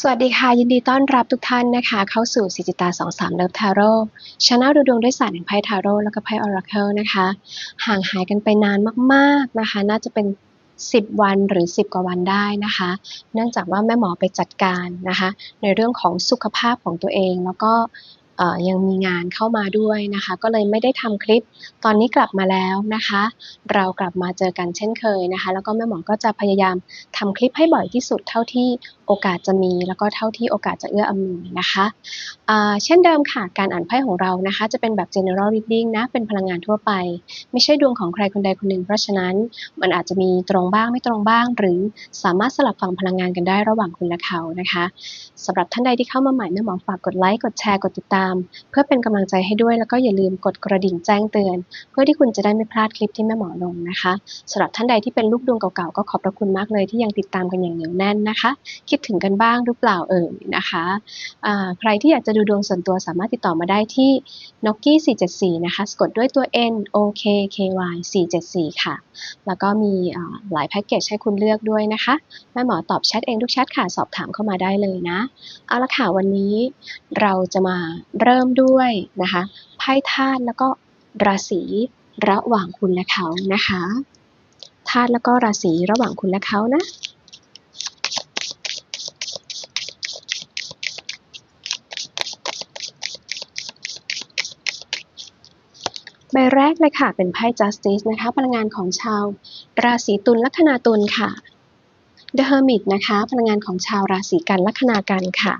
สวัสดีค่ะ ยินดีต้อนรับทุกท่านนะคะ เข้าสู่สิจิตา23เลิฟทาโร่ชาแนลดูดวงด้วยศาสตร์แห่งไพ่ทาโร่แล้วก็ไพ่ออราเคิลนะคะ ห่างหายกันไปนานมากๆนะคะ น่าจะเป็น 10 วันหรือ 10 กว่าวันได้นะคะ เนื่องจากว่าแม่หมอไปจัดการนะคะ ในเรื่องของสุขภาพของตัวเองแล้วก็ ยังมีงานเข้ามาด้วยนะคะ ก็เลยไม่ได้ทำคลิป ตอนนี้กลับมาแล้วนะคะ เรากลับมาเจอกันเช่นเคยนะคะ แล้วก็แม่หมอก็จะพยายามทำคลิปให้บ่อยที่สุดเท่าที่โอกาสจะมี แล้วก็เท่าที่โอกาสจะเอื้ออำนวยนะคะเช่นเดิมค่ะ การอ่านไพ่ของเรานะคะ จะเป็นแบบ general reading นะ เป็นพลังงานทั่วไป ไม่ใช่ดวงของใครคนใดคนหนึ่ง เพราะฉะนั้นมันอาจจะมีตรงบ้างไม่ตรงบ้าง หรือสามารถสลับฟังพลังงานกันได้ระหว่างคุณและเขานะคะสำหรับท่านใดที่เข้ามาใหม่แม่หมอฝากกดไลค์กดแชร์กดติดตามเพื่อเป็นกำลังใจให้ด้วย แล้วก็อย่าลืมกดกระดิ่งแจ้งเตือน เพื่อที่คุณจะได้ไม่พลาดคลิปที่แม่หมอลงนะคะสำหรับท่านใดที่เป็นลูกดวงเก่าๆก็ขอบพระคุณมากเลยที่ยังติดตามกันอย่างเหนียวแน่นนะคะ คิดถึงกันบ้างหรือเปล่าเอ่ยนะคะอ่าใครที่อยากจะดูดวงส่วนตัวสามารถติดต่อมาได้ที่ n o k i 474 นะคะสะกดด้วยตัว N O K K Y 474 ค่ะ แล้วก็มีหลายแพ็กเกจให้คุณเลือกด้วยนะคะแม่หมอตอบแชทเองทุกแชทค่ะสอบถามเข้ามาได้เลยนะ เอาละค่ะวันนี้เราจะมาเริ่มด้วยนะคะไพ่ธาตุแล้วก็ราศีระหว่างคุณและเขานะคะธาตุแล้วก็ราศีระหว่างคุณและเขานะใบแรกเลยค่ะ เป็นไพ่ justice นะคะ พลังงานของชาว ราศีตุลลัคนาตุลค่ะ The Hermit นะคะ พลังงานของชาวราศีกันลัคนากันค่ะ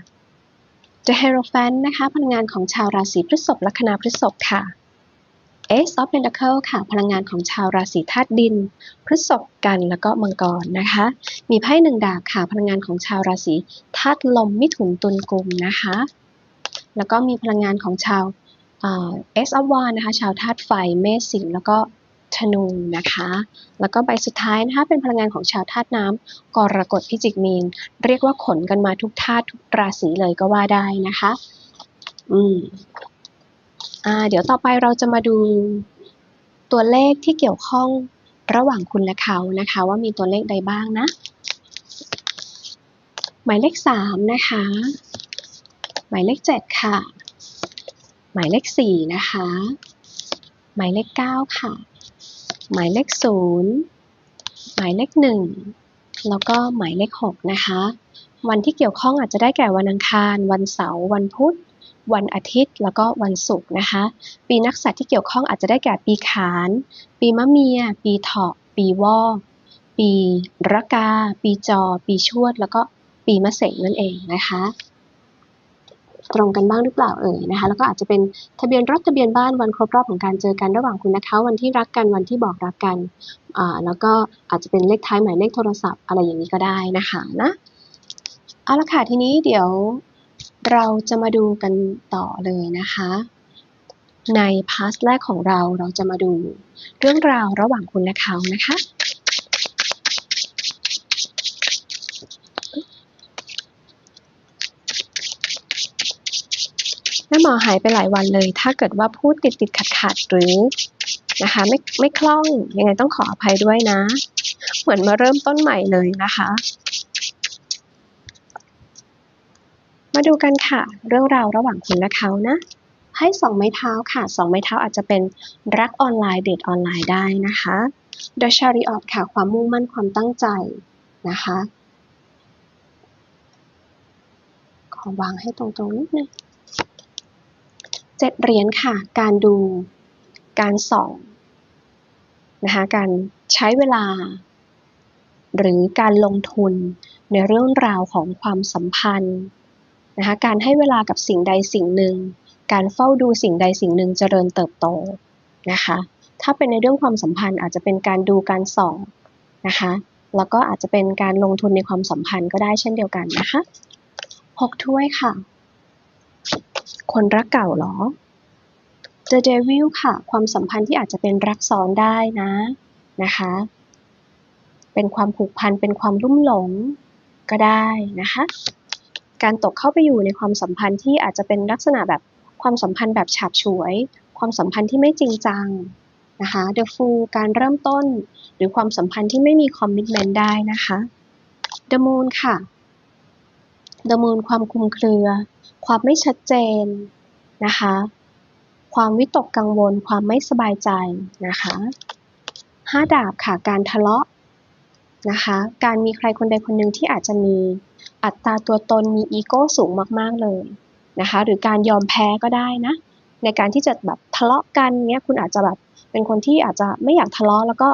The Hierophant นะคะพลังงานของชาวราศีพฤษภลัคนาพฤษภค่ะ Ace of Pentacle ค่ะ พลังงานของชาวราศีธาตุดิน พฤษภกันแล้วก็มังกรนะคะ มีไพ่หนึ่งดาบค่ะ พลังงานของชาวราศีธาตุลมมิถุนตุลกุมนะคะ แล้วก็มีพลังงานของชาวเอสอฟวานนะคะ ชาวธาตุไฟเมษสิงห์แล้วก็ ธนูนะคะ แล้วก็ใบสุดท้ายนะคะเป็นพลังงานของชาวธาตุน้ำกรกฎพิจิกมีน เรียกว่าขนกันมาทุกธาตุทุกราศีเลยก็ว่าได้นะคะ อืมอ่าเดี๋ยวต่อไปเราจะมาดูตัวเลขที่เกี่ยวข้องระหว่างคุณและเขานะคะ ว่ามีตัวเลขใดบ้างนะ หมายเลขสามนะคะ หมายเลขเจ็ดค่ะ หมายเลขสี่นะคะ หมายเลขเก้าค่ะ หมายเลขศูนย์หมายเลขหนึ่งแล้วก็หมายเลขหกนะคะ วันที่เกี่ยวข้องอาจจะได้แก่วันอังคาร วันเสาร์ วันพุธ วันอาทิตย์ แล้วก็วันศุกร์นะคะ ปีนักษัตว์ที่เกี่ยวข้องอาจจะได้แก่ปีขาน ปีมะเมีย ปีเถาะ ปีวอก ปีระกา ปีจอ ปีชวด แล้วก็ปีมะเสงนั่นเองนะคะ ตรงกันบ้างหรือเปล่าเอ่ยนะคะแล้วก็อาจจะเป็นทะเบียนรถทะเบียนบ้านวันครบรอบของการเจอกันระหว่างคุณนะคะวันที่รักกันวันที่บอกรักกันอ่าแล้วก็อาจจะเป็นเลขท้ายหมายเลขโทรศัพท์อะไรอย่างนี้ก็ได้นะคะนะเอาละค่ะทีนี้เดี๋ยวเราจะมาดูกันต่อเลยนะคะ ในพาร์ทแรกของเราเราจะมาดูเรื่องราวระหว่างคุณและเขานะคะ แม่หมอหายไปหลายวันเลย ถ้าเกิดว่าพูดติดติดขัดขัดหรือนะคะไม่ไม่คล่องยังไงต้องขออภัยด้วยนะ เหมือนมาเริ่มต้นใหม่เลยนะคะ มาดูกันค่ะ เรื่องราวระหว่างคุณและเขานะให้สองไม้เท้าค่ะสองไม้เท้าอาจจะเป็นรักออนไลน์เดทออนไลน์ได้นะคะ The Chariot ค่ะความมุ่งมั่นความตั้งใจนะคะ ขอวางให้ตรงๆนิดนึง เจ็ดเหรียญค่ะ การดู การส่องนะคะ การใช้เวลา หรือการลงทุนในเรื่องราวของความสัมพันธ์นะคะการให้เวลากับสิ่งใดสิ่งหนึ่ง การเฝ้าดูสิ่งใดสิ่งหนึ่งเจริญเติบโตนะคะ ถ้าเป็นในเรื่องความสัมพันธ์อาจจะเป็นการดูการส่องนะคะ แล้วก็อาจจะเป็นการลงทุนในความสัมพันธ์ก็ได้เช่นเดียวกันนะคะหกถ้วยค่ะ คนรักเก่าเหรอ The Devil ค่ะ ความสัมพันธ์ที่อาจจะเป็นรักซ้อนได้นะนะคะ เป็นความผูกพัน เป็นความลุ่มหลงก็ได้นะคะ การตกเข้าไปอยู่ในความสัมพันธ์ที่อาจจะเป็นลักษณะแบบความสัมพันธ์แบบฉาบฉวย ความสัมพันธ์ที่ไม่จริงจังนะคะ The Fool การเริ่มต้น หรือความสัมพันธ์ที่ไม่มีคอมมิ t เมนต์ได้นะคะ The Moon ค่ะ The Moon ความคลุมเครือ ความไม่ชัดเจนนะคะ ความวิตกกังวล ความไม่สบายใจนะคะห้าดาบค่ะ การทะเลาะนะคะ การมีใครคนใดคนหนึ่งที่อาจจะมีอัตราตัวตนมีอีโก้สูงมาก ๆ เลยนะคะ หรือการยอมแพ้ก็ได้นะ ในการที่จะแบบทะเลาะกันเนี้ยคุณอาจจะแบบเป็นคนที่อาจจะไม่อยากทะเลาะแล้วก็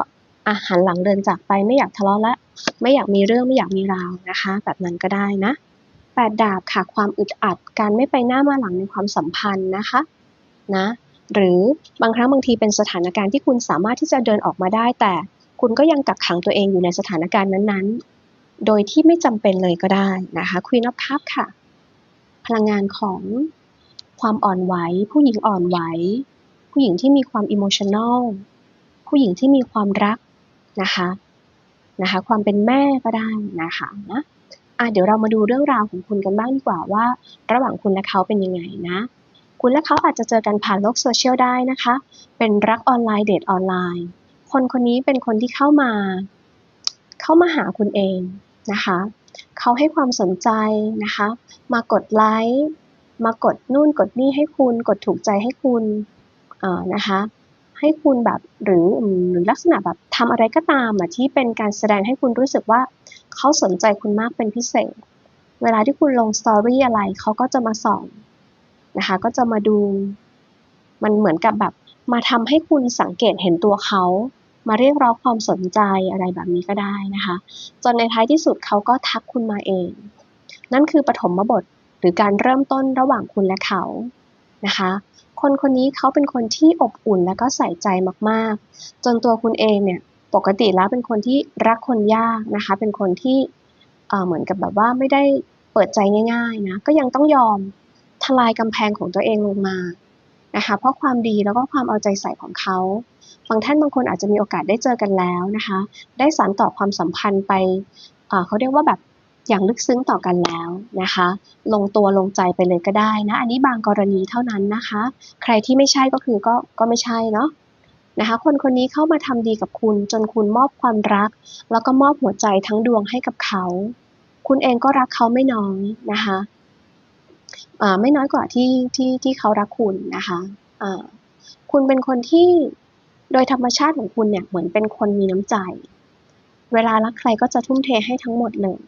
อาหันหลังเดินจากไปไม่อยากทะเลาะและไม่อยากมีเรื่องไม่อยากมีราวนะคะ แบบนั้นก็ได้นะ แปดดาบค่ะ ความอึดอัด การไม่ไปหน้ามาหลังในความสัมพันธ์นะคะนะหรือบางครั้งบางทีเป็นสถานการณ์ที่คุณสามารถที่จะเดินออกมาได้ แต่คุณก็ยังกักขังตัวเองอยู่ในสถานการณ์นั้นๆ โดยที่ไม่จำเป็นเลยก็ได้นะคะ Queen of Cup ค่ะ พลังงานของความอ่อนไหว ผู้หญิงอ่อนไหว ผู้หญิงที่มีความอิโมชัน a ลผู้หญิงที่มีความรักนะคะนะคะ ความเป็นแม่ก็ได้นะคะนะ อะเดี๋ยวเรามาดูเรื่องราวของคุณกันบ้างดีกว่าว่า ระหว่างคุณและเขาเป็นยังไงนะ คุณและเขาอาจจะเจอกันผ่านโลกโซเชียลได้นะคะ เป็นรักออนไลน์เดทออนไลน์ คนคนนี้เป็นคนที่เข้ามา เข้ามาหาคุณเองนะคะ เขาให้ความสนใจนะคะ มากดไลค์มากดนู่นกดนี่ให้คุณ กดถูกใจให้คุณเอ่อนะคะ ให้คุณแบบหรือหรือลักษณะแบบทำอะไรก็ตามอะที่เป็นการแสดงให้คุณรู้สึกว่า เขาสนใจคุณมากเป็นพิเศษ เวลาที่คุณลงสตอรี่อะไรเขาก็จะมาส่องนะคะ ก็จะมาดู มันเหมือนกับแบบ มาทำให้คุณสังเกตเห็นตัวเขา มาเรียกร้องความสนใจอะไรแบบนี้ก็ได้นะคะ จนในท้ายที่สุดเขาก็ทักคุณมาเอง นั่นคือปฐมบทหรือการเริ่มต้นระหว่างคุณและเขานะคะ คนคนนี้เขาเป็นคนที่อบอุ่นและก็ใส่ใจมากๆ จนตัวคุณเองเนี่ย ปกติแล้วเป็นคนที่รักคนยากนะคะ เป็นคนที่เหมือนกับแบบว่าไม่ได้เปิดใจง่ายๆนะ ก็ยังต้องยอมทลายกำแพงของตัวเองลงมานะคะ เพราะความดีแล้วก็ความเอาใจใส่ของเขาบางท่านบางคนอาจจะมีโอกาสได้เจอกันแล้วนะคะ ได้สานต่อความสัมพันธ์ไปเขาเรียกว่าแบบอย่างลึกซึ้งต่อกันแล้วนะคะ ลงตัวลงใจไปเลยก็ได้นะ อันนี้บางกรณีเท่านั้นนะคะ ใครที่ไม่ใช่ก็คือก็ก็ไม่ใช่เนาะ นะคะ คนคนนี้เข้ามาทำดีกับคุณ จนคุณมอบความรัก แล้วก็มอบหัวใจทั้งดวงให้กับเขา คุณเองก็รักเขาไม่น้อยนะคะไม่น้อยกว่าที่ที่ที่เขารักคุณนะคะอ่าคุณเป็นคนที่โดยธรรมชาติของคุณเนี่ยเหมือนเป็นคนมีน้ำใจ เวลารักใครก็จะทุ่มเทให้ทั้งหมดเลย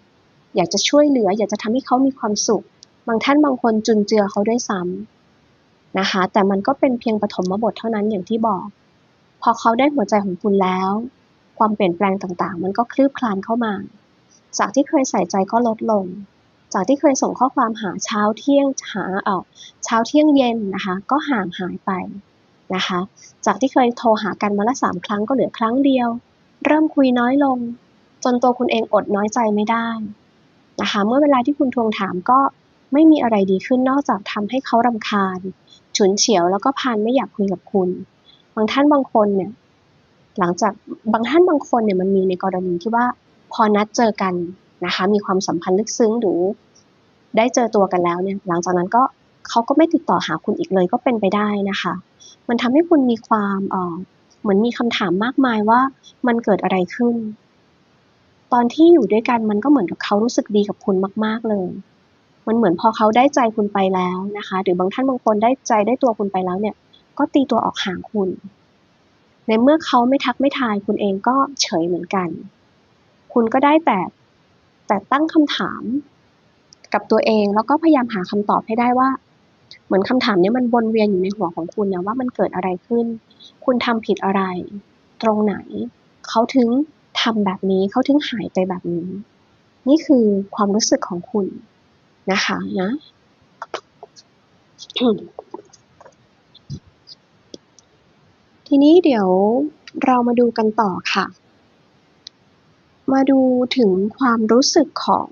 อยากจะช่วยเหลือ อยากจะทำให้เขามีความสุข บางท่านบางคนจุนเจือเขาด้วยซ้ำนะคะ แต่มันก็เป็นเพียงปฐมบทเท่านั้นอย่างที่บอก พอเขาได้หัวใจของคุณแล้ว ความเปลี่ยนแปลงต่างๆ มันก็คลืบคลานเข้ามา จากที่เคยใส่ใจก็ลดลง จากที่เคยส่งข้อความหาเช้าเที่ยงหาเออเช้าเที่ยงเย็นนะคะ ก็ห่างหายไปนะคะ จากที่เคยโทรหากันมาละสามครั้งก็เหลือครั้งเดียว เริ่มคุยน้อยลง จนตัวคุณเองอดน้อยใจไม่ได้นะคะ เมื่อเวลาที่คุณทวงถามก็ไม่มีอะไรดีขึ้นนอกจากทำให้เขารำคาญ ฉุนเฉียวแล้วก็พานไม่อยากคุยกับคุณ บางท่านบางคนเนี่ยหลังจากบางท่านบางคนเนี่ยมันมีในกรณีที่ว่าพอนัดเจอกันนะคะมีความสัมพันธ์ลึกซึ้งหรือได้เจอตัวกันแล้วเนี่ยหลังจากนั้นก็เขาก็ไม่ติดต่อหาคุณอีกเลยก็เป็นไปได้นะคะ มันทำให้คุณมีความเออเหมือนมีคำถามมากมายว่ามันเกิดอะไรขึ้น ตอนที่อยู่ด้วยกันมันก็เหมือนกับเขารู้สึกดีกับคุณมาก ๆเลย มันเหมือนพอเขาได้ใจคุณไปแล้วนะคะ หรือบางท่านบางคนได้ใจได้ตัวคุณไปแล้วเนี่ย ก็ตีตัวออกห่างคุณ ในเมื่อเขาไม่ทักไม่ทายคุณเองก็เฉยเหมือนกัน คุณก็ได้แต่แต่ตั้งคำถาม กับตัวเองแล้วก็พยายามหาคำตอบให้ได้ว่า เหมือนคำถามนี้มันวนเวียนอยู่ในหัวของคุณนะว่ามันเกิดอะไรขึ้น คุณทำผิดอะไร ตรงไหน เขาถึงทำแบบนี้เขาถึงหายไปแบบนี้ นี่คือความรู้สึกของคุณนะคะนะ ทีนี้เดี๋ยวเรามาดูกันต่อค่ะ มาดูถึงความรู้สึกของ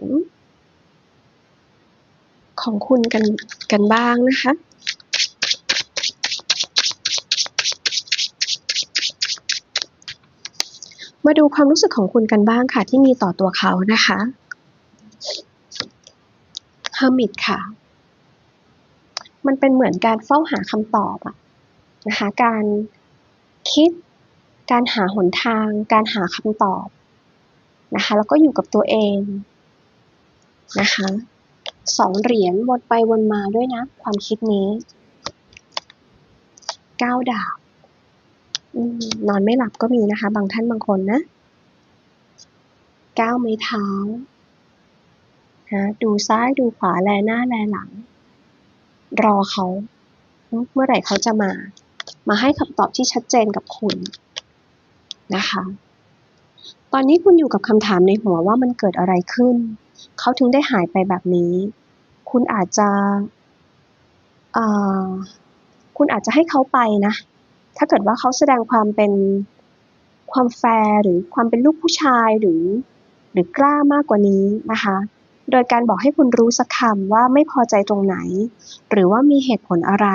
ของคุณกันกันบ้างนะคะมาดูความรู้สึกของคุณกันบ้างค่ะ ที่มีต่อตัวเขานะคะ Hermit ค่ะ มันเป็นเหมือนการเฝ้าหาคำตอบอะนะคะ การ คิด การหาหนทาง การหาคำตอบนะคะ แล้วก็อยู่กับตัวเองนะคะสองเหรียญวนไปวนมาด้วยนะ ความคิดนี้เก้าดาบอืมนอนไม่หลับก็มีนะคะ บางท่านบางคนนะเก้าไม้เท้านะดูซ้ายดูขวาแลหน้าแลหลัง รอเขา เมื่อไหร่เขาจะมา มาให้คำตอบที่ชัดเจนกับคุณนะคะ ตอนนี้คุณอยู่กับคำถามในหัวว่ามันเกิดอะไรขึ้น เขาถึงได้หายไปแบบนี้ คุณอาจจะคุณอาจจะให้เขาไปนะ ถ้าเกิดว่าเขาแสดงความเป็นความแฟร์หรือความเป็นลูกผู้ชายหรือ หรือกล้ามากกว่านี้นะคะ โดยการบอกให้คุณรู้สักคำว่าไม่พอใจตรงไหน หรือว่ามีเหตุผลอะไร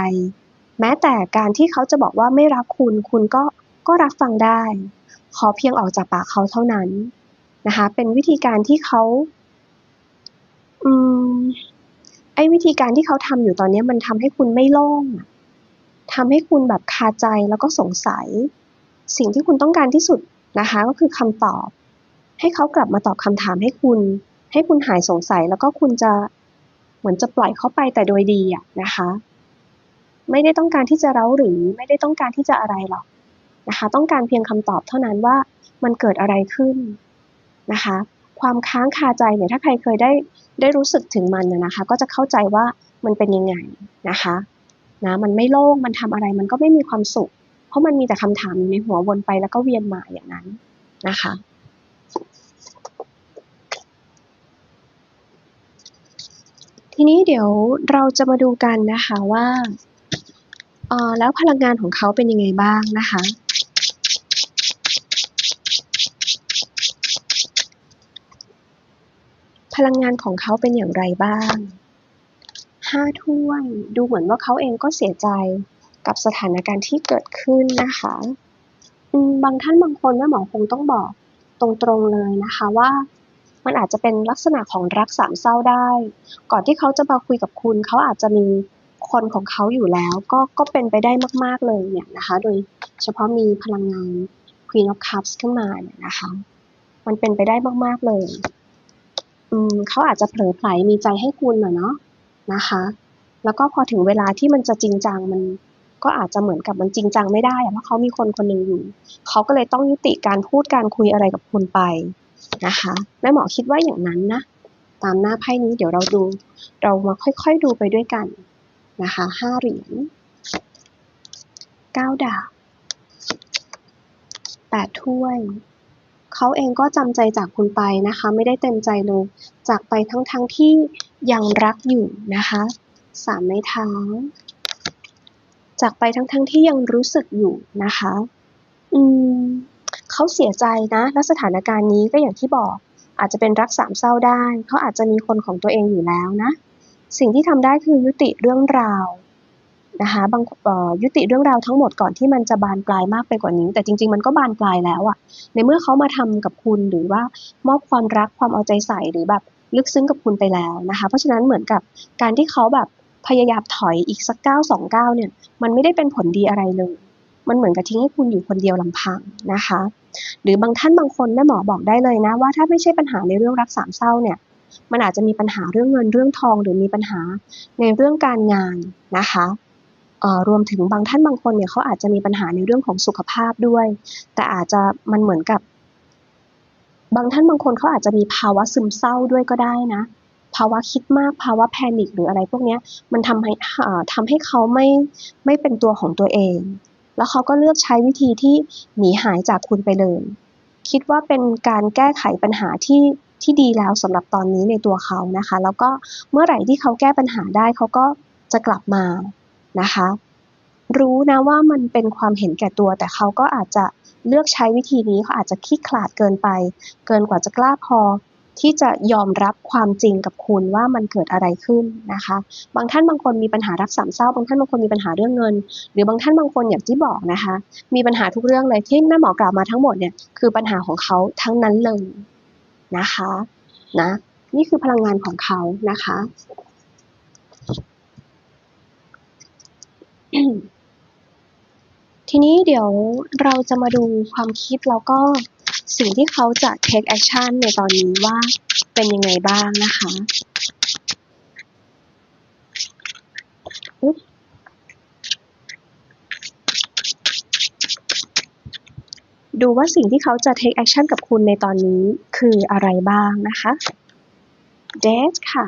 แม้แต่การที่เขาจะบอกว่าไม่รักคุณ คุณก็ก็รับฟังได้ ขอเพียงออกจากปากเขาเท่านั้นนะคะ เป็นวิธีการที่เขาอืมไอ้วิธีการที่เขาทำอยู่ตอนนี้มันทำให้คุณไม่โล่งทำให้คุณแบบคาใจแล้วก็สงสัย สิ่งที่คุณต้องการที่สุดนะคะ ก็คือคำตอบ ให้เขากลับมาตอบคำถามให้คุณ ให้คุณหายสงสัยแล้วก็คุณจะเหมือนจะปล่อยเขาไปแต่โดยดีอะนะคะ ไม่ได้ต้องการที่จะเร้าหรือไม่ได้ต้องการที่จะอะไรหรอกนะคะ ต้องการเพียงคำตอบเท่านั้นว่ามันเกิดอะไรขึ้นนะคะ ความค้างคาใจเนี่ยถ้าใครเคยได้ได้รู้สึกถึงมันนะคะ ก็จะเข้าใจว่ามันเป็นยังไงนะคะนะมันไม่โล่งมันทำอะไรมันก็ไม่มีความสุข เพราะมันมีแต่คำถามอยู่ในหัววนไปแล้วก็เวียนมาอย่างนั้นนะคะทีนี้เดี๋ยวเราจะมาดูกันนะคะว่า เออแล้วพลังงานของเขาเป็นยังไงบ้างนะคะ พลังงานของเขาเป็นอย่างไรบ้างห้าถ้วยดูเหมือนว่าเขาเองก็เสียใจกับสถานการณ์ที่เกิดขึ้นนะคะบางท่านบางคนแม่หมอคงต้องบอกตรงๆเลยนะคะว่ามันอาจจะเป็นลักษณะของรักสามเศร้าได้ ก่อนที่เขาจะมาคุยกับคุณ เขาอาจจะมี คนของเขาอยู่แล้ว ก็ก็เป็นไปได้มาก ๆ เลยเนี่ยนะคะ โดยเฉพาะมีพลังงาน Queen of Cups ขึ้นมาเนี่ยนะคะ มันเป็นไปได้มาก ๆ เลย อืมเขาอาจจะเผลอไผลมีใจให้คุณน่ะเนาะนะคะ แล้วก็พอถึงเวลาที่มันจะจริงจังมันก็อาจจะเหมือนกับมันจริงจังไม่ได้เพราะเขามีคนคนหนึ่งอยู่ เขาก็เลยต้องยุติการพูดการคุยอะไรกับคุณไปนะคะแม่หมอคิดว่าอย่างนั้นนะ ตามหน้าไพ่นี้เดี๋ยวเราดู เรามาค่อยๆดูไปด้วยกัน นะคะห้าเหรียญเก้าดาบแปดถ้วย เขาเองก็จำใจจากคุณไปนะคะ ไม่ได้เต็มใจเลยจากไปทั้งๆทที่ยังรักอยู่นะคะสามไม้เท้าจากไปทั้งๆทที่ยังรู้สึกอยู่นะคะ อืมเขาเสียใจนะและสถานการณ์นี้ก็อย่างที่บอกอาจจะเป็นรักสามเศร้าได้ เขาอาจจะมีคนของตัวเองอยู่แล้วนะ สิ่งที่ทำได้คือยุติเรื่องราวนะคะบางยุติเรื่องราวทั้งหมดก่อนที่มันจะบานปลายมากไปกว่านี้ แต่จริง ๆ มันก็บานปลายแล้วอะในเมื่อเขามาทำกับคุณหรือว่ามอบความรักความเอาใจใส่หรือแบบลึกซึ้งกับคุณไปแล้วนะคะ เพราะฉะนั้นเหมือนกับการที่เขาแบบพยายามถอยอีกสักเก้าสองเก้าเนี่ย มันไม่ได้เป็นผลดีอะไรเลย มันเหมือนกับทิ้งให้คุณอยู่คนเดียวลำพังนะคะ หรือบางท่านบางคนแม่หมอบอกได้เลยนะว่าถ้าไม่ใช่ปัญหาในเรื่องรักสามเศร้าเนี่ย มันอาจจะมีปัญหาเรื่องเงินเรื่องทอง หรือมีปัญหาในเรื่องการงานนะคะรวมถึงบางท่านบางคนเนี่ยเขาอาจจะมีปัญหาในเรื่องของสุขภาพด้วย แต่อาจจะมันเหมือนกับ บางท่านบางคนเขาอาจจะมีภาวะซึมเศร้าด้วยก็ได้นะ ภาวะคิดมากภาวะแพนิคหรืออะไรพวกนี้มันทำให้ทำให้เขาไม่ไม่เป็นตัวของตัวเอง แล้วเขาก็เลือกใช้วิธีที่หนีหายจากคุณไปเลย คิดว่าเป็นการแก้ไขปัญหาที่ ที่ดีแล้วสำหรับตอนนี้ในตัวเขานะคะ แล้วก็เมื่อไหร่ที่เขาแก้ปัญหาได้เขาก็จะกลับมานะคะ รู้นะว่ามันเป็นความเห็นแก่ตัว แต่เขาก็อาจจะเลือกใช้วิธีนี้เขาอาจจะขี้ขลาดเกินไป เกินกว่าจะกล้าพอที่จะยอมรับความจริงกับคุณว่ามันเกิดอะไรขึ้นนะคะ บางท่านบางคนมีปัญหารักสามเศร้า บางท่านบางคนมีปัญหาเรื่องเงิน หรือบางท่านบางคนอย่างที่บอกนะคะ มีปัญหาทุกเรื่องเลยที่แม่หมอกล่าวมาทั้งหมดเนี่ยคือปัญหาของเขาทั้งนั้นเลย นะคะนะนี่คือพลังงานของเขานะคะทีนี้เดี๋ยวเราจะมาดูความคิดแล้วก็สิ่งที่เขาจะ take action ในตอนนี้ว่าเป็นยังไงบ้างนะคะ ดูว่าสิ่งที่เขาจะ take action กับคุณในตอนนี้คืออะไรบ้างนะคะ death ค่ะ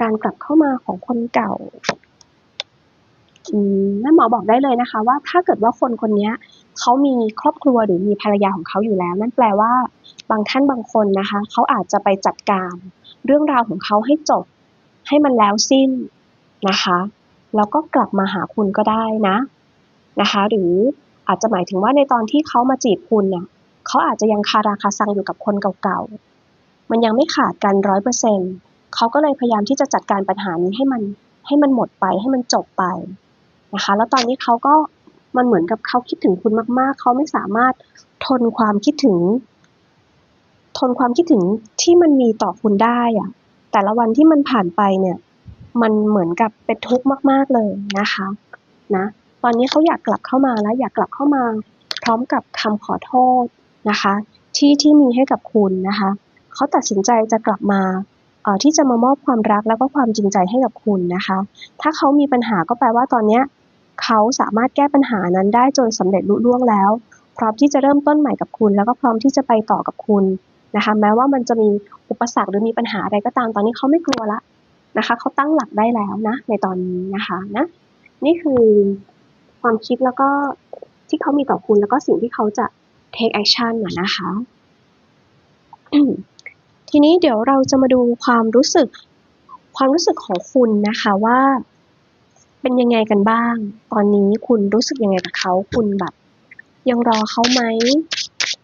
การกลับเข้ามาของคนเก่าอืมแม่หมอบอกได้เลยนะคะ ว่าถ้าเกิดว่าคนคนนี้เขามีครอบครัวหรือมีภรรยาของเขาอยู่แล้ว นั่นแปลว่า บางท่านบางคนนะคะ เขาอาจจะไปจัดการ เรื่องราวของเขาให้จบ ให้มันแล้วสิ้นนะคะ แล้วก็กลับมาหาคุณก็ได้นะนะคะ หรือ อาจจะหมายถึงว่าในตอนที่เขามาจีบคุณเนี่ยเขาอาจจะยังคาราคาซังอยู่กับคนเก่าๆ มันยังไม่ขาดกันร้อยเปอร์เซ็นเขาก็เลยพยายามที่จะจัดการปัญหานี้ให้มันให้มันหมดไปให้มันจบไปนะคะ แล้วตอนนี้เขาก็มันเหมือนกับเขาคิดถึงคุณมาก ๆ เขาไม่สามารถทนความคิดถึง ทนความคิดถึงที่มันมีต่อคุณได้อะแต่ละวันที่มันผ่านไปเนี่ย มันเหมือนกับเป็นทุกข์มาก ๆ เลยนะคะ นะ ตอนนี้เขาอยากกลับเข้ามาแล้วอยากกลับเข้ามา พร้อมกับคำขอโทษนะคะ ที่ที่มีให้กับคุณนะคะเขาตัดสินใจจะกลับมาเอ่อที่จะมามอบความรักแล้วก็ความจริงใจให้กับคุณนะคะ ถ้าเขามีปัญหาก็แปลว่าตอนเนี้ยเขาสามารถแก้ปัญหานั้นได้จนสำเร็จลุล่วงแล้ว พร้อมที่จะเริ่มต้นใหม่กับคุณ แล้วก็พร้อมที่จะไปต่อกับคุณนะคะ แม้ว่ามันจะมีอุปสรรคหรือมีปัญหาอะไรก็ตาม ตอนนี้เขาไม่กลัวละนะคะ เขาตั้งหลักได้แล้วนะ ในตอนนี้นะคะนะ นี่คือ ความคิดแล้วก็ที่เขามีต่อคุณแล้วก็สิ่งที่เขาจะ take action น่ะนะคะ ทีนี้เดี๋ยวเราจะมาดูความรู้สึก ความรู้สึกของคุณนะคะว่า เป็นยังไงกันบ้าง ตอนนี้คุณรู้สึกยังไงกับเขาคุณแบบ ยังรอเขาไหม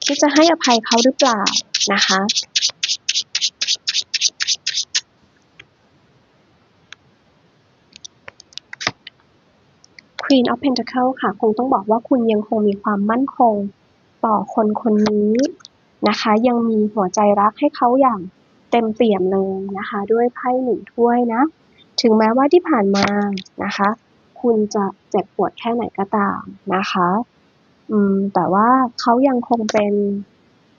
คิดจะให้อภัยเขาหรือเปล่านะคะ Queen of Pentacle ค่ะ คงต้องบอกว่าคุณยังคงมีความมั่นคง ต่อคนคนนี้นะคะ ยังมีหัวใจรักให้เขาอย่างเต็มเปี่ยมเลยนะคะ ด้วยไพ่หนึ่งถ้วยนะ ถึงแม้ว่าที่ผ่านมานะคะ คุณจะเจ็บปวดแค่ไหนก็ตามนะคะอืมแต่ว่าเขายังคงเป็น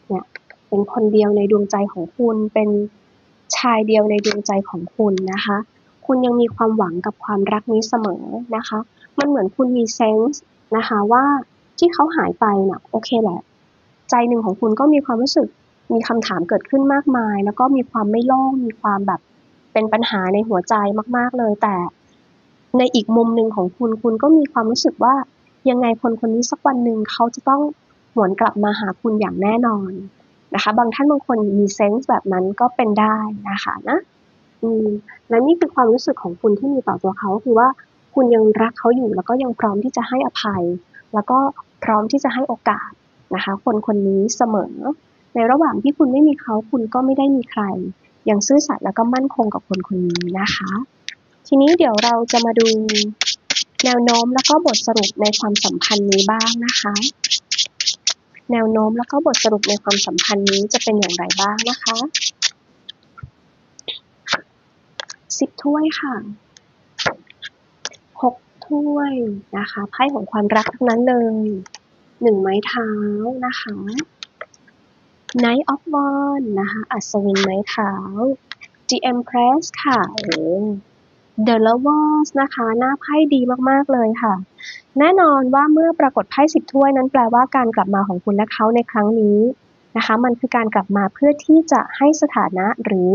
เนี่ยเป็นคนเดียวในดวงใจของคุณ เป็นชายเดียวในดวงใจของคุณนะคะ คุณยังมีความหวังกับความรักนี้เสมอนะคะ มันเหมือนคุณมีเซนส์นะคะว่าที่เขาหายไปเนี่ยโอเคแหละ ใจหนึ่งของคุณก็มีความรู้สึกมีคำถามเกิดขึ้นมากมาย แล้วก็มีความไม่โล่งมีความแบบเป็นปัญหาในหัวใจมาก ๆ เลย แต่ในอีกมุมหนึ่งของคุณคุณก็มีความรู้สึกว่า ยังไงคนคนนี้สักวันหนึ่งเขาจะต้องหวนกลับมาหาคุณอย่างแน่นอนนะคะ บางท่านบางคนมีเซนส์แบบนั้นก็เป็นได้นะคะนะอืมและนี่คือความรู้สึกของคุณที่มีต่อตัวเขาคือว่า คุณยังรักเขาอยู่ แล้วก็ยังพร้อมที่จะให้อภัย แล้วก็พร้อมที่จะให้โอกาสนะคะ คนคนนี้เสมอ ในระหว่างที่คุณไม่มีเขาคุณก็ไม่ได้มีใคร ยังซื่อสัตย์แล้วก็มั่นคงกับคนคนนี้นะคะ ทีนี้เดี๋ยวเราจะมาดูแนวโน้มแล้วก็บทสรุปในความสัมพันธ์นี้บ้างนะคะ แนวโน้มแล้วก็บทสรุปในความสัมพันธ์นี้จะเป็นอย่างไรบ้างนะคะสิบถ้วยค่ะ ถ้วยนะคะไพ่ของความรักทั้งนั้นเลยหนึ่งไม้เท้านะคะ Knight of Wands นะคะอัศวินไม้เท้า The Empress ค่ะโอ้ The Lovers นะคะ หน้าไพ่ดีมากๆเลยค่ะ แน่นอนว่าเมื่อปรากฏไพ่สิบถ้วยนั้นแปลว่าการกลับมาของคุณและเขาในครั้งนี้นะคะ มันคือการกลับมาเพื่อที่จะให้สถานะหรือ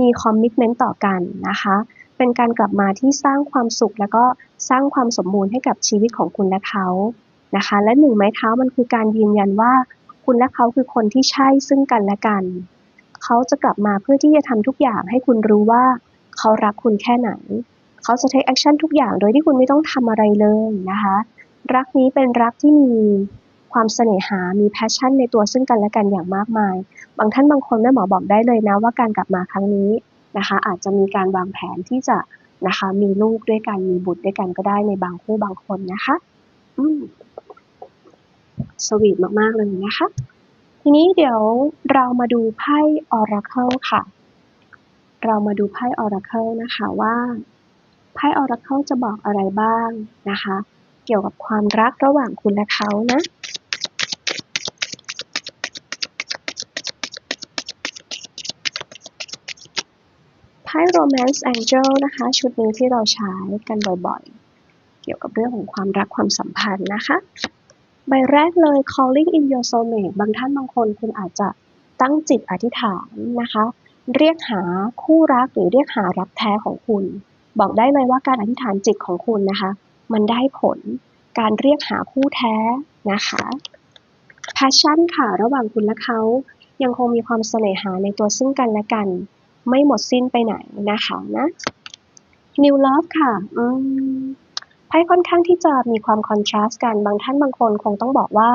มีคอมมิชเมนต์ต่อกันนะคะ เป็นการกลับมาที่สร้างความสุข แล้วก็สร้างความสมบูรณ์ให้กับชีวิตของคุณและเขานะคะ และหนึ่งไม้เท้ามันคือการยืนยันว่า คุณและเขาคือคนที่ใช่ซึ่งกันและกัน เขาจะกลับมาเพื่อที่จะทำทุกอย่างให้คุณรู้ว่า เขารักคุณแค่ไหน เขาจะ take action ทุกอย่างโดยที่คุณไม่ต้องทำอะไรเลยนะคะ รักนี้เป็นรักที่มีความเสน่หา มี passion ในตัวซึ่งกันและกันอย่างมากมาย บางท่านบางคนแม่หมอบอกได้เลยนะว่าการกลับมาครั้งนี้ นะคะอาจจะมีการวางแผนที่จะนะคะมีลูกด้วยกันมีบุตรด้วยกันก็ได้ในบางคู่บางคนนะคะอืมสวีทมาก ๆ เลยนะคะ ทีนี้เดี๋ยวเรามาดูไพ่ Oracle ค่ะ เรามาดูไพ่ Oracle นะคะว่าไพ่ Oracle จะบอกอะไรบ้างนะคะ เกี่ยวกับความรักระหว่างคุณและเขานะ ไพ่ Romance Angel นะคะ ชุดนี้ที่เราใช้กันบ่อยๆ เกี่ยวกับเรื่องของความรักความสัมพันธ์นะคะ ใบแรกเลย calling in your soulmate บางท่านบางคนคุณอาจจะตั้งจิตอธิษฐานนะคะ เรียกหาคู่รักหรือเรียกหารักแท้ของคุณ บอกได้เลยว่าการอธิษฐานจิตของคุณนะคะ มันได้ผลการเรียกหาคู่แท้นะคะ passion ค่ะ ระหว่างคุณและเขายังคงมีความเสน่หาในตัวซึ่งกันและกัน ไม่หมดสิ้นไปไหนนะคะนะ new love ค่ะไพ่ค่อนข้างที่จะมีความคอนทราสต์กัน บางท่านบางคนคงต้องบอกว่า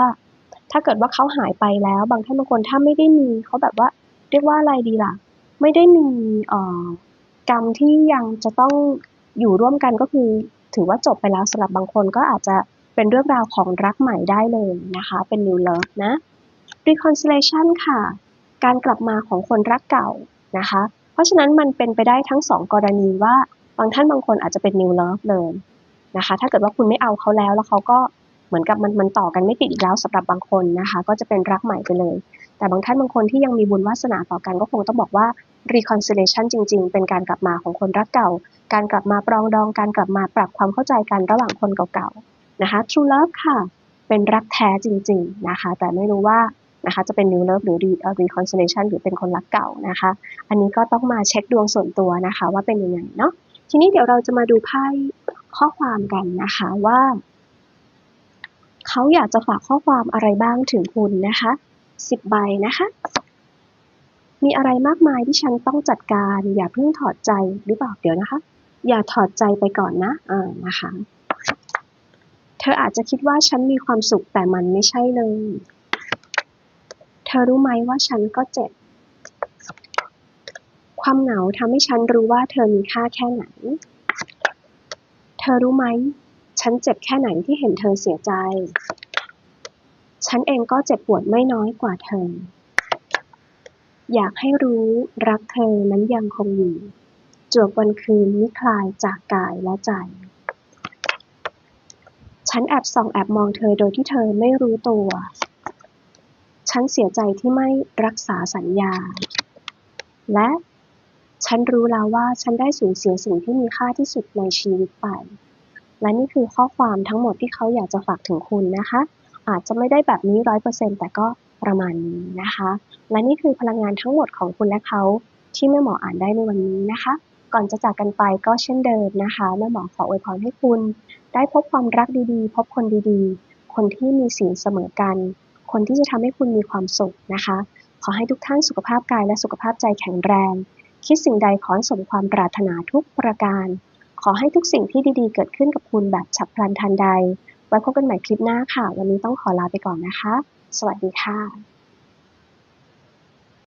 ถ้าเกิดว่าเขาหายไปแล้ว บางท่านบางคนถ้าไม่ได้มีเขาแบบว่า เรียกว่าอะไรดีล่ะ ไม่ได้มีอ่อกรรมที่ยังจะต้องอยู่ร่วมกันก็คือ ถือว่าจบไปแล้วสำหรับบางคนก็อาจจะเป็นเรื่องราวของรักใหม่ได้เลยนะคะ เป็น new love นะ reconciliation ค่ะ การกลับมาของคนรักเก่านะคะ เพราะฉะนั้นมันเป็นไปได้ทั้งสองกรณีว่าบางท่านบางคนอาจจะเป็น new love เลยนะคะ ถ้าเกิดว่าคุณไม่เอาเขาแล้วแล้วเขาก็เหมือนกับมันมันต่อกันไม่ติดอีกแล้วสำหรับบางคนนะคะ ก็จะเป็นรักใหม่ไปเลย แต่บางท่านบางคนที่ยังมีบุญวาสนาต่อกันก็คงต้องบอกว่า reconciliation จริง ๆ เป็นการกลับมาของคนรักเก่า การกลับมาปรองดอง การกลับมาปรับความเข้าใจกันระหว่างคนเก่าๆนะคะ true love ค่ะ เป็นรักแท้จริง ๆนะคะ แต่ไม่รู้ว่า นะคะจะเป็น new love หรือ Reconciliation หรือเป็นคนรักเก่านะคะ อันนี้ก็ต้องมาเช็คดวงส่วนตัวนะคะว่าเป็นยังไงเนาะทีนี้เดี๋ยวเราจะมาดูไพ่ข้อความกันนะคะว่า เขาอยากจะฝากข้อความอะไรบ้างถึงคุณนะคะสิบใบนะคะมีอะไรมากมายที่ฉันต้องจัดการ อย่าเพิ่งถอดใจหรือเปล่าเดี๋ยวนะคะ อย่าถอดใจไปก่อนนะอ่านะคะ เธออาจจะคิดว่าฉันมีความสุขแต่มันไม่ใช่เลย ธอรู้ไหมว่าฉันก็เจ็บ ความเหงาทำให้ฉันรู้ว่าเธอมีค่าแค่ไหน เธอรู้ไหม ฉันเจ็บแค่ไหนที่เห็นเธอเสียใจ ฉันเองก็เจ็บปวดไม่น้อยกว่าเธอ อยากให้รู้รักเธอนั้นยังคงอยู่ จวบวันคืนมิคลายจากกายและใจ ฉันแอบส่องแอบมองเธอโดยที่เธอไม่รู้ตัว ฉันเสียใจที่ไม่รักษาสัญญา และฉันรู้แล้วว่าฉันได้สูญเสียสิ่งที่มีค่าที่สุดในชีวิตไป และนี่คือข้อความทั้งหมดที่เขาอยากจะฝากถึงคุณนะคะ อาจจะไม่ได้แบบนี้ร้อยเปอร์เซ็นแต่ก็ประมาณนี้นะคะ และนี่คือพลังงานทั้งหมดของคุณและเขาที่แม่หมออ่านได้ในวันนี้นะคะ ก่อนจะจากกันไปก็เช่นเดิมนะคะแม่หมอขออวยพรให้คุณ ได้พบความรักดีๆ พบคนดีๆ คนที่มีศีลเสมอกัน คนที่จะทำให้คุณมีความสุขนะคะ ขอให้ทุกท่านสุขภาพกายและสุขภาพใจแข็งแรง คิดสิ่งใดขอสมความปรารถนาทุกประการ ขอให้ทุกสิ่งที่ดีๆ เกิดขึ้นกับคุณแบบฉับพลันทันใด ไว้พบกันใหม่คลิปหน้าค่ะ วันนี้ต้องขอลาไปก่อนนะคะ สวัสดีค่ะ